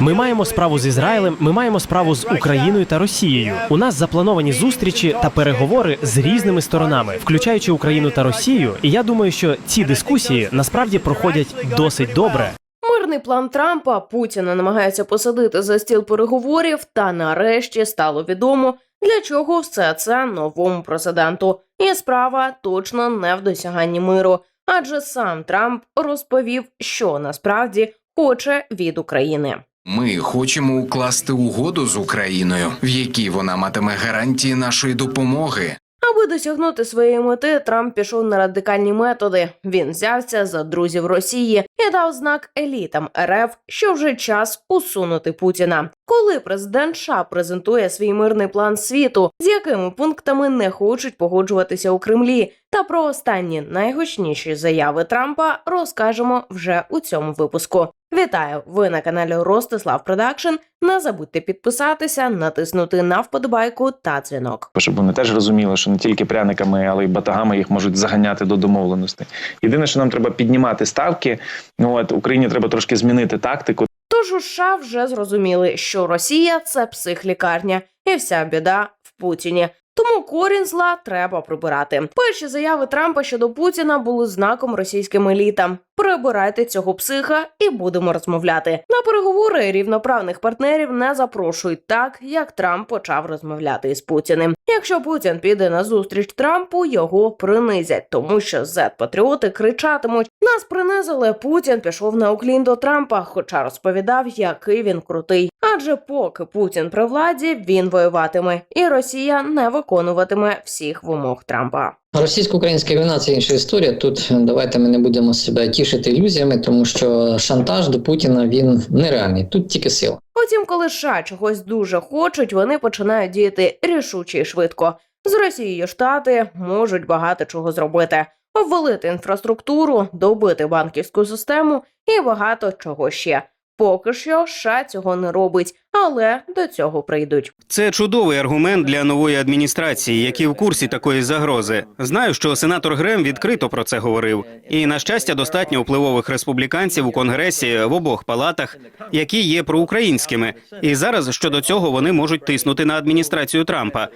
Ми маємо справу з Ізраїлем, ми маємо справу з Україною та Росією. У нас заплановані зустрічі та переговори з різними сторонами, включаючи Україну та Росію. І я думаю, що ці дискусії насправді проходять досить добре. Мирний план Трампа Путіна намагається посадити за стіл переговорів, та нарешті стало відомо, для чого все це новому президенту. І справа точно не в досяганні миру, адже сам Трамп розповів, що насправді хоче від України. Ми хочемо укласти угоду з Україною, в якій вона матиме гарантії нашої допомоги. Аби досягнути своєї мети, Трамп пішов на радикальні методи. Він взявся за друзів Росії і дав знак елітам РФ, що вже час усунути Путіна. Коли президент США презентує свій мирний план світу, з якими пунктами не хочуть погоджуватися у Кремлі, та про останні найгучніші заяви Трампа розкажемо вже у цьому випуску. Вітаю! Ви на каналі Ростислав Продакшн. Не забудьте підписатися, натиснути на вподобайку та дзвінок. щоб вони теж розуміли, що не тільки пряниками, але й батагами їх можуть заганяти до домовленостей. Єдине, що нам треба піднімати ставки. Ну от Україні треба трошки змінити тактику. Тож у США вже зрозуміли, що Росія це психлікарня, і вся біда в Путіні. Тому корінь зла треба прибирати. Перші заяви Трампа щодо Путіна були знаком російським елітам. Прибирайте цього психа і будемо розмовляти. На переговори рівноправних партнерів не запрошують так, як Трамп почав розмовляти із Путіним. Якщо Путін піде на зустріч Трампу, його принизять, тому що зет-патріоти кричатимуть: нас принизили. Путін пішов на уклін до Трампа, хоча розповідав, який він крутий. Адже поки Путін при владі, він воюватиме, і Росія не виконуватиме всіх вимог Трампа. Російсько-українська війна це інша історія. Тут давайте ми не будемо себе тішити ілюзіями, тому що шантаж до Путіна він нереальний. Тут тільки сила. Потім, коли США чогось дуже хочуть, вони починають діяти рішуче і швидко. З Росією штати можуть багато чого зробити: обвалити інфраструктуру, добити банківську систему і багато чого ще. Поки що США цього не робить, але до цього прийдуть. Це чудовий аргумент для нової адміністрації, які в курсі такої загрози. Знаю, що сенатор Грем відкрито про це говорив. І на щастя, достатньо впливових республіканців у конгресі в обох палатах, які є проукраїнськими. І зараз щодо цього вони можуть тиснути на адміністрацію Трампа.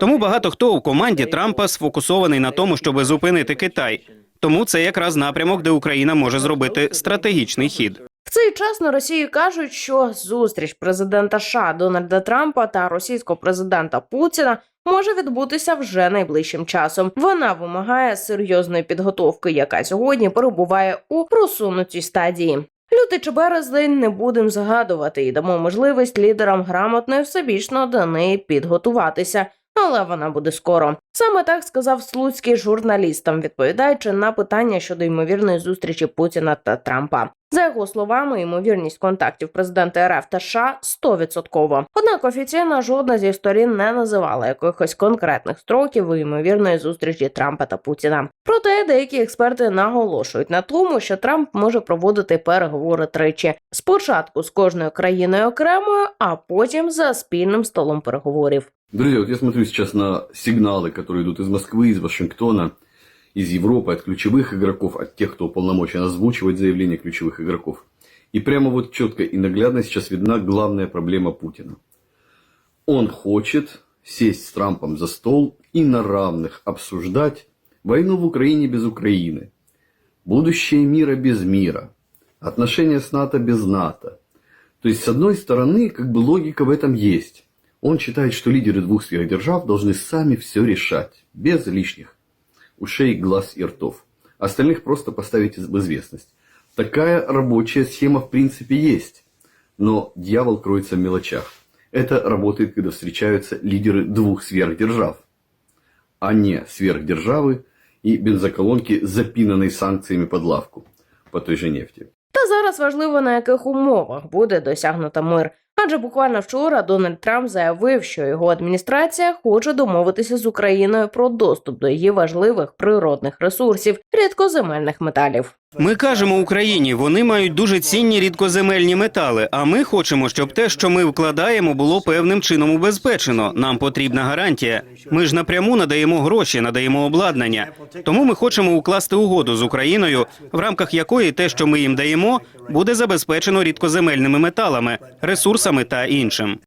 Тому багато хто у команді Трампа сфокусований на тому, щоб зупинити Китай. Тому це якраз напрямок, де Україна може зробити стратегічний хід. В цей час на Росії кажуть, що зустріч президента США Дональда Трампа та російського президента Путіна може відбутися вже найближчим часом. Вона вимагає серйозної підготовки, яка сьогодні перебуває у просунутій стадії. Лютий чи березень не будемо загадувати і дамо можливість лідерам грамотно і всебічно до неї підготуватися. Але вона буде скоро. Саме так сказав Слуцький журналістам, відповідаючи на питання щодо ймовірної зустрічі Путіна та Трампа. За його словами, ймовірність контактів президента РФ та США 100%. Однак офіційно жодна зі сторін не називала якихось конкретних строків у ймовірної зустрічі Трампа та Путіна. Проте деякі експерти наголошують на тому, що Трамп може проводити переговори тричі: спочатку з кожною країною окремою, а потім за спільним столом переговорів. Друзья, вот я смотрю сейчас на сигналы, которые идут из Москвы, из Вашингтона, из Европы, от ключевых игроков, от тех, кто уполномочен озвучивать заявления ключевых игроков. И прямо вот четко и наглядно сейчас видна главная проблема Путина. Он хочет сесть с Трампом за стол и на равных обсуждать войну в Украине без Украины, будущее мира без мира, отношения с НАТО без НАТО. То есть, с одной стороны, как бы логика в этом есть. Он считает, что лидеры двух сверхдержав должны сами все решать, без лишних ушей, глаз и ртов. Остальных просто поставить в известность. Такая рабочая схема в принципе есть. Но дьявол кроется в мелочах. Это работает, когда встречаются лидеры двух сверхдержав, а не сверхдержавы и бензоколонки, запинанной санкциями под лавку по той же нефти. Та зараз важливо на яких умовах буде досягнуто мир. Адже буквально вчора Дональд Трамп заявив, що його адміністрація хоче домовитися з Україною про доступ до її важливих природних ресурсів рідкоземельних металів. Ми кажемо Україні, вони мають дуже цінні рідкоземельні метали. А ми хочемо, щоб те, що ми вкладаємо, було певним чином убезпечено. Нам потрібна гарантія. Ми ж напряму надаємо гроші, надаємо обладнання. Тому ми хочемо укласти угоду з Україною, в рамках якої те, що ми їм даємо, буде забезпечено рідкоземельними металами, ресурсами та іншим.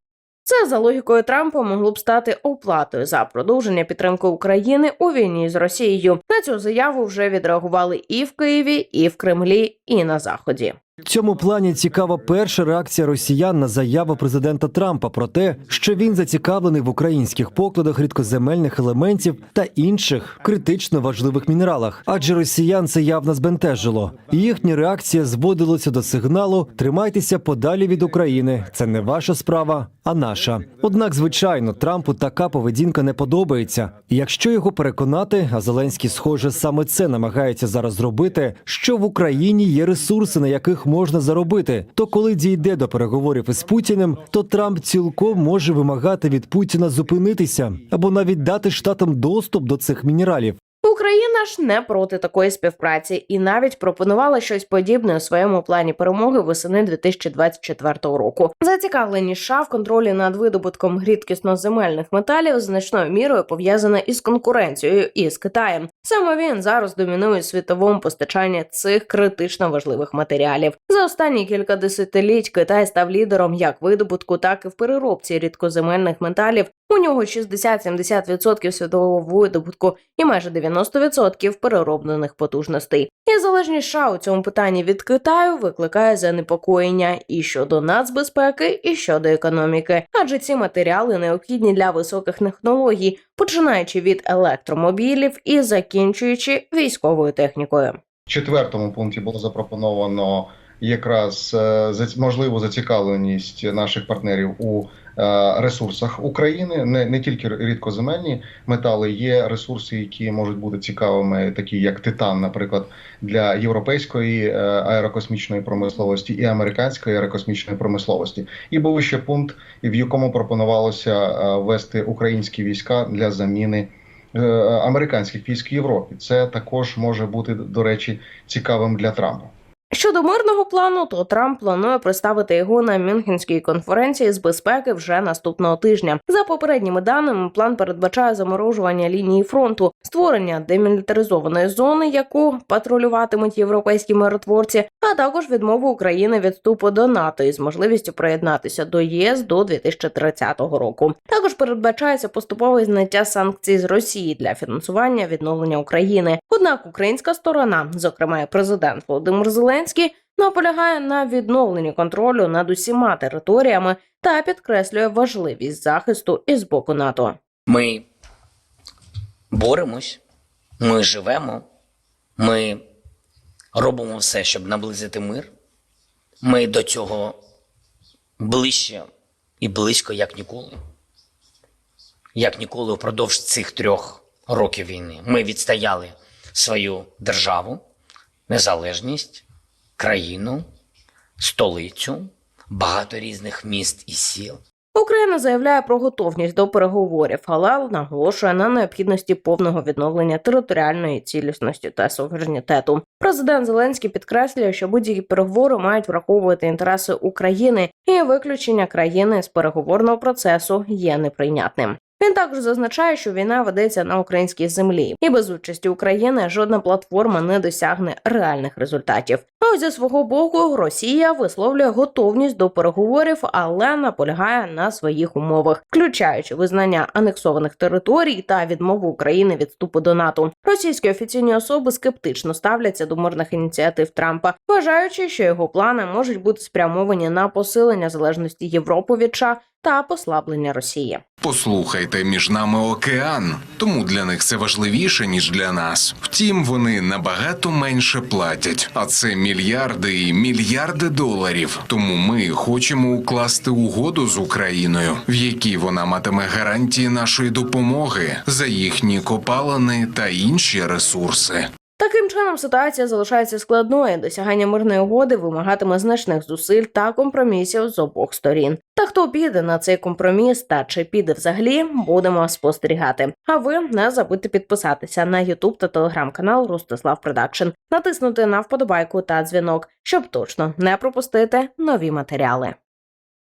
Це за логікою Трампа могло б стати оплатою за продовження підтримки України у війні з Росією. На цю заяву вже відреагували і в Києві, і в Кремлі, і на заході. В цьому плані цікава перша реакція росіян на заяву президента Трампа про те, що він зацікавлений в українських покладах рідкоземельних елементів та інших критично важливих мінералах, адже росіян це явно збентежило. Їхня реакція зводилася до сигналу Тримайтеся подалі від України. Це не ваша справа, а наша. Однак, звичайно, Трампу така поведінка не подобається. Якщо його переконати, а Зеленський, схоже, саме це намагається зараз зробити, що в Україні є ресурси, на яких можна заробити. То коли дійде до переговорів із Путіним, то Трамп цілком може вимагати від Путіна зупинитися або навіть дати штатам доступ до цих мінералів. Україна ж не проти такої співпраці і навіть пропонувала щось подібне у своєму плані перемоги восени 2024 року. Зацікавлені США в контролі над видобутком рідкісноземельних металів значною мірою пов'язана із конкуренцією із Китаєм. Саме він зараз домінує світовому постачанні цих критично важливих матеріалів. За останні кілька десятиліть Китай став лідером як видобутку, так і в переробці рідкоземельних металів. У нього 60-70% світового видобутку і майже 90% перероблених потужностей. І залежність США у цьому питанні від Китаю викликає занепокоєння і щодо нацбезпеки, і щодо економіки, адже ці матеріали необхідні для високих технологій, починаючи від електромобілів і закінчуючи військовою технікою. В четвертому пункті було запропоновано якраз е, можливу зацікавленість наших партнерів у е, ресурсах України, не, не тільки рідкоземельні метали, є ресурси, які можуть бути цікавими, такі як титан, наприклад, для європейської е, аерокосмічної промисловості і американської аерокосмічної промисловості. І був ще пункт, в якому пропонувалося ввести українські війська для заміни. Американських військ в Європі це також може бути до речі цікавим для Трампа. Щодо мирного плану, то Трамп планує представити його на Мюнхенській конференції з безпеки вже наступного тижня. За попередніми даними, план передбачає заморожування лінії фронту, створення демілітаризованої зони, яку патрулюватимуть європейські миротворці, а також відмову України від вступу до НАТО із можливістю приєднатися до ЄС до 2030 року. Також передбачається поступове зняття санкцій з Росії для фінансування відновлення України. Однак українська сторона, зокрема президент Володимир Зеленський, наполягає на відновленні контролю над усіма територіями та підкреслює важливість захисту із боку НАТО. Ми боремось, ми живемо, ми робимо все, щоб наблизити мир. Ми до цього ближче і близько, як ніколи. Як ніколи впродовж цих трьох років війни. Ми відстояли свою державу, незалежність, країну, столицю, багато різних міст і сіл. Україна заявляє про готовність до переговорів, але наголошує на необхідності повного відновлення територіальної цілісності та суверенітету. Президент Зеленський підкреслює, що будь-які переговори мають враховувати інтереси України, і виключення країни з переговорного процесу є неприйнятним. Він також зазначає, що війна ведеться на українській землі, і без участі України жодна платформа не досягне реальних результатів. Ось зі свого боку Росія висловлює готовність до переговорів, але наполягає на своїх умовах, включаючи визнання анексованих територій та відмову України від вступу до НАТО. Російські офіційні особи скептично ставляться до мирних ініціатив Трампа, вважаючи, що його плани можуть бути спрямовані на посилення залежності Європи від США та послаблення Росії. Послухайте, між нами океан, тому для них це важливіше ніж для нас. Втім, вони набагато менше платять, а це мільярди і мільярди доларів. Тому ми хочемо укласти угоду з Україною, в якій вона матиме гарантії нашої допомоги за їхні копалини та інші ресурси. Таким чином ситуація залишається складною. Досягання мирної угоди вимагатиме значних зусиль та компромісів з обох сторін. Та хто піде на цей компроміс та чи піде взагалі, будемо спостерігати. А ви не забудьте підписатися на Ютуб та телеграм-канал Ростислав Продакшн, натиснути на вподобайку та дзвінок, щоб точно не пропустити нові матеріали.